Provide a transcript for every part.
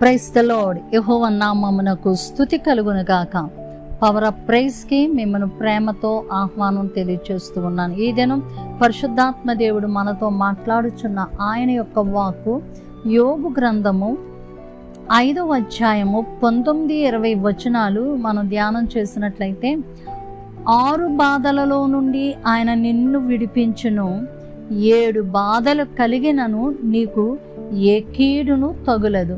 Price the lord యెహోవా నామమునకు స్థుతి కలుగును గాక పవర్ ఆఫ్ ప్రైజ్కి మిమ్మల్ని ప్రేమతో ఆహ్వానం తెలియచేస్తూ ఉన్నాను. ఈ దినం పరిశుద్ధాత్మ దేవుడు మనతో మాట్లాడుచున్న ఆయన యొక్క వాక్కు యోగు గ్రంథము ఐదవ అధ్యాయము పంతొమ్మిది ఇరవై వచనాలు మనం ధ్యానం చేసినట్లయితే ఆరు బాధలలో నుండి ఆయన నిన్ను విడిపించును. ఏడు బాధలు కలిగినను నీకు ఏ కీడును తగులదు.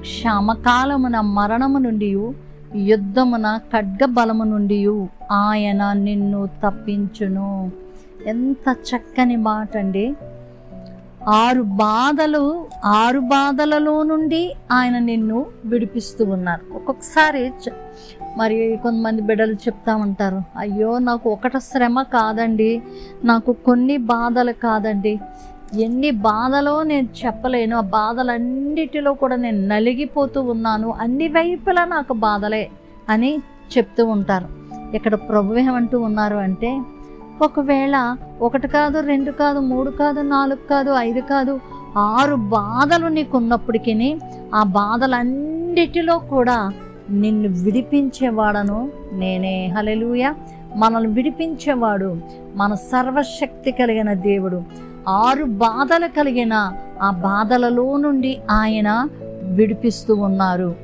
క్షమకాలమున మరణము నుండి యుద్ధమున ఖడ్గ బలము నుండి ఆయన నిన్ను తప్పించును. ఎంత చక్కని మాట అండి ఆరు బాధలు ఆరు బాధలలో నుండి ఆయన నిన్ను విడిపిస్తూ ఉన్నారు. ఒక్కొక్కసారి చ- మరి కొంతమంది బిడ్డలు చెప్తా ఉంటారు అయ్యో నాకు ఒకట శ్రమ కాదండి నాకు కొన్ని బాధలు కాదండి ఎన్ని బాధలో నేను చెప్పలేను ఆ బాధలన్నిటిలో కూడా నేను నలిగిపోతూ ఉన్నాను. అన్ని వైపులా నాకు బాధలే అని చెప్తూ ఉంటారు. ఇక్కడ ప్రభు ఏమంటూ ఉన్నారు అంటే ఒకవేళ ఒకటి కాదు రెండు కాదు మూడు కాదు నాలుగు కాదు ఐదు కాదు ఆరు బాధలు నీకు ఉన్నప్పటికీ ఆ బాధలన్నిటిలో కూడా నిన్ను విడిపించేవాడను నేనే. హలెలుయ మనల్ని విడిపించేవాడు మన సర్వశక్తి కలిగిన దేవుడు. ఆరు బాధలు కలిగిన ఆ బాధలలో నుండి ఆయన విడిపిస్తూ ఉన్నారు.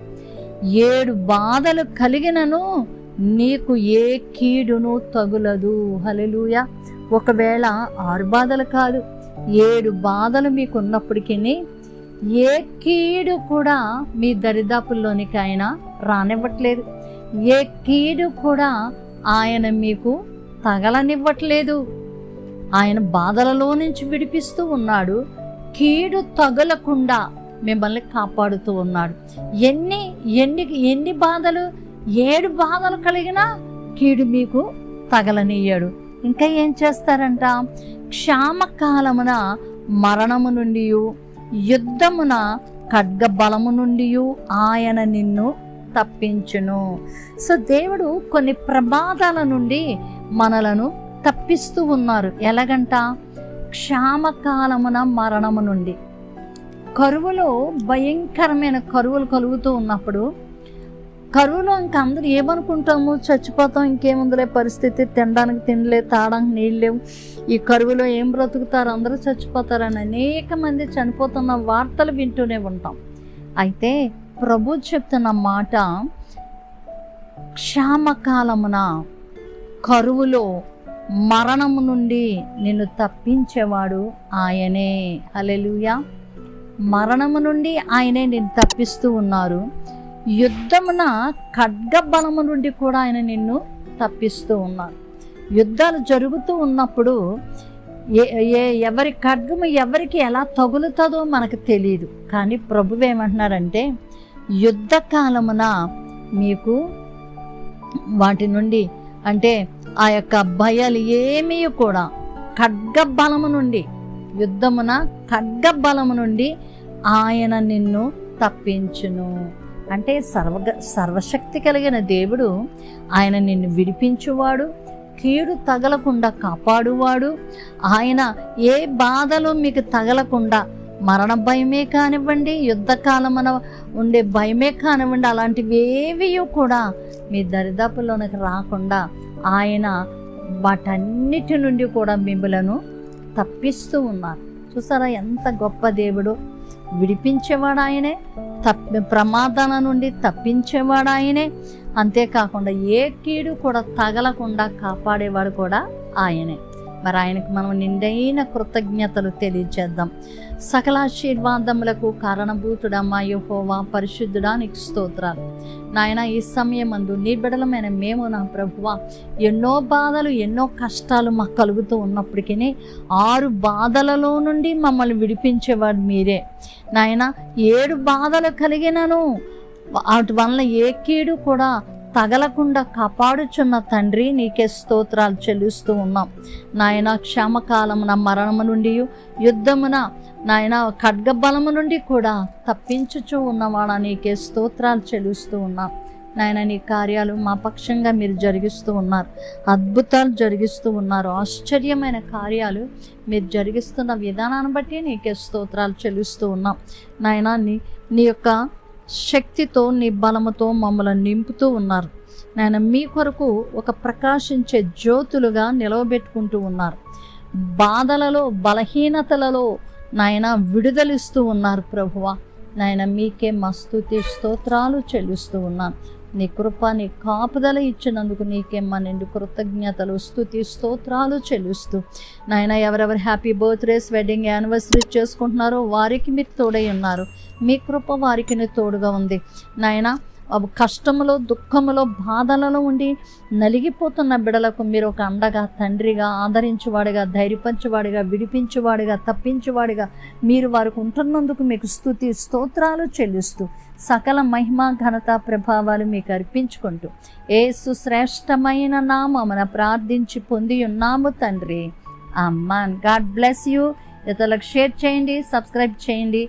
ఏడు బాధలు కలిగినను నీకు ఏ కీడును తగులదు. హలెలూయ ఒకవేళ ఆరు బాధలు కాదు ఏడు బాధలు మీకు ఉన్నప్పటికీ ఏ కీడు కూడా మీ దరిదాపుల్లోనికి ఆయన రానివ్వట్లేదు. ఏ కీడు కూడా ఆయన మీకు తగలనివ్వట్లేదు. ఆయన బాధలలో నుంచి విడిపిస్తూ ఉన్నాడు. కీడు తగలకుండా మిమ్మల్ని కాపాడుతూ ఉన్నాడు. ఎన్ని ఎన్ని ఎన్ని బాధలు ఏడు బాధలు కలిగినా కీడు మీకు తగలనీయడు. ఇంకా ఏం చేస్తారంట? క్షామకాలమున మరణము నుండి యుద్ధమున ఖడ్గ బలము నుండి ఆయన నిన్ను తప్పించును. సో దేవుడు కొన్ని ప్రమాదాల నుండి మనలను తప్పిస్తూ ఉన్నారు. ఎలాగంట? క్షామకాలమున మరణము నుండి. కరువులో భయంకరమైన కరువులు కలుగుతూ ఉన్నప్పుడు కరువులో ఇంక అందరూ ఏమనుకుంటాము? చచ్చిపోతాం ఇంకేముందులే పరిస్థితి. తినడానికి తినలే తాడానికి నీళ్ళు లేవు. ఈ కరువులో ఏం బ్రతుకుతారు? అందరూ చచ్చిపోతారని అనేక మంది చనిపోతున్న వార్తలు వింటూనే ఉంటాం. అయితే ప్రభు చెప్తున్న మాట క్షామకాలమున కరువులో మరణము నుండి నిన్ను తప్పించేవాడు ఆయనే. హలెలుయా మరణము నుండి ఆయనే నిన్ను తప్పిస్తూ ఉన్నారు. యుద్ధమున ఖడ్గ బలము నుండి కూడా ఆయన నిన్ను తప్పిస్తూ ఉన్నారు. యుద్ధాలు జరుగుతూ ఉన్నప్పుడు ఏ ఏ ఎవరి ఖడ్గము ఎవరికి ఎలా తగులుతుందో మనకు తెలియదు కానీ ప్రభు ఏమంటున్నారంటే యుద్ధ కాలమున మీకు వాటి నుండి అంటే ఆ యొక్క భయాలు ఏమీ కూడా ఖడ్గ బలము నుండి యుద్ధమున ఖడ్గ బలము నుండి ఆయన నిన్ను తప్పించును. అంటే సర్వ సర్వశక్తి కలిగిన దేవుడు ఆయన నిన్ను విడిపించువాడు కీడు తగలకుండా కాపాడువాడు. ఆయన ఏ బాధలు మీకు తగలకుండా మరణ భయమే కానివ్వండి యుద్ధకాలమున ఉండే భయమే కానివ్వండి అలాంటివి ఏవి కూడా మీ దరిదాపుల్లోనికి రాకుండా ఆయన వాటన్నిటి నుండి కూడా మిమ్మలను తప్పిస్తూ ఉన్నారు. చూసారా ఎంత గొప్ప దేవుడు? విడిపించేవాడు ఆయనే తప్పి ప్రమాదాల నుండి తప్పించేవాడు ఆయనే. అంతేకాకుండా ఏ కీడు కూడా తగలకుండా కాపాడేవాడు కూడా ఆయనే. మరి ఆయనకు మనం నిండైన కృతజ్ఞతలు తెలియజేద్దాం సకల ఆశీర్వాదములకు కారణభూతుడమ్మా యహోవా పరిశుద్ధుడా నీకు స్తోత్రాలు. నాయన ఈ సమయమందు నీ బిడలమైన మేము నా ప్రభువ ఎన్నో బాధలు ఎన్నో కష్టాలు మాకు కలుగుతూ ఉన్నప్పటికీ ఆరు బాధలలో నుండి మమ్మల్ని విడిపించేవాడు మీరే. నాయన ఏడు బాధలు కలిగినను వాటి వలన ఏ కీడు కూడా తగలకుండా కాపాడుచున్న తండ్రి నీకే స్తోత్రాలు చెల్లిస్తూ ఉన్నాం. నాయన క్షామకాలమున మరణము నుండి యుద్ధమున నాయన ఖడ్గబలము నుండి కూడా తప్పించుచూ ఉన్నవాడా నీకే స్తోత్రాలు చెల్లిస్తూ ఉన్నాం. నాయన నీ కార్యాలు మా పక్షంగా మీరు జరిగిస్తూ ఉన్నారు. అద్భుతాలు జరిగిస్తూ ఉన్నారు. ఆశ్చర్యమైన కార్యాలు మీరు జరిగిస్తున్న విధానాన్ని బట్టి నీకే స్తోత్రాలు చెల్లిస్తూ ఉన్నాం. నాయన నీ నీ యొక్క శక్తితో నీ బలముతో మమ్మల్ని నింపుతూ ఉన్నారు. నాయన మీ కొరకు ఒక ప్రకాశించే జ్యోతులుగా నిలవబెట్టుకుంటూ ఉన్నారు. బాధలలో బలహీనతలలో నాయన విడుదలిస్తూ ఉన్నారు ప్రభువ. నాయన మీకే మస్తుతి స్తోత్రాలు చెల్లిస్తూ ఉన్నాను నీ కృప నీ కాపుదల ఇచ్చినందుకు నీకే మా నిండు కృతజ్ఞతలు స్థుతి స్తోత్రాలు చెల్లిస్తూ. నాయన ఎవరెవరు హ్యాపీ బర్త్డేస్ వెడ్డింగ్ యానివర్సరీ చేసుకుంటున్నారో వారికి మీరు తోడై ఉన్నారు. మీ కృప వారికి తోడుగా ఉంది. నాయనా కష్టములో దుఃఖములో బాధలలో ఉండి నలిగిపోతున్న బిడలకు మీరు ఒక అండగా తండ్రిగా ఆదరించువాడిగా ధైర్యపంచువాడిగా విడిపించువాడిగా తప్పించువాడిగా మీరు వారికి ఉంటున్నందుకు మీకు స్థుతి స్తోత్రాలు చెల్లిస్తూ సకల మహిమ ఘనత ప్రభావాలు మీకు అర్పించుకుంటూ ఏసు శ్రేష్టమైన నామమున ప్రార్థించి పొంది ఉన్నాము తండ్రి. అమ్మాన్. God bless you. ఇతరులకు షేర్ చేయండి సబ్స్క్రైబ్ చేయండి.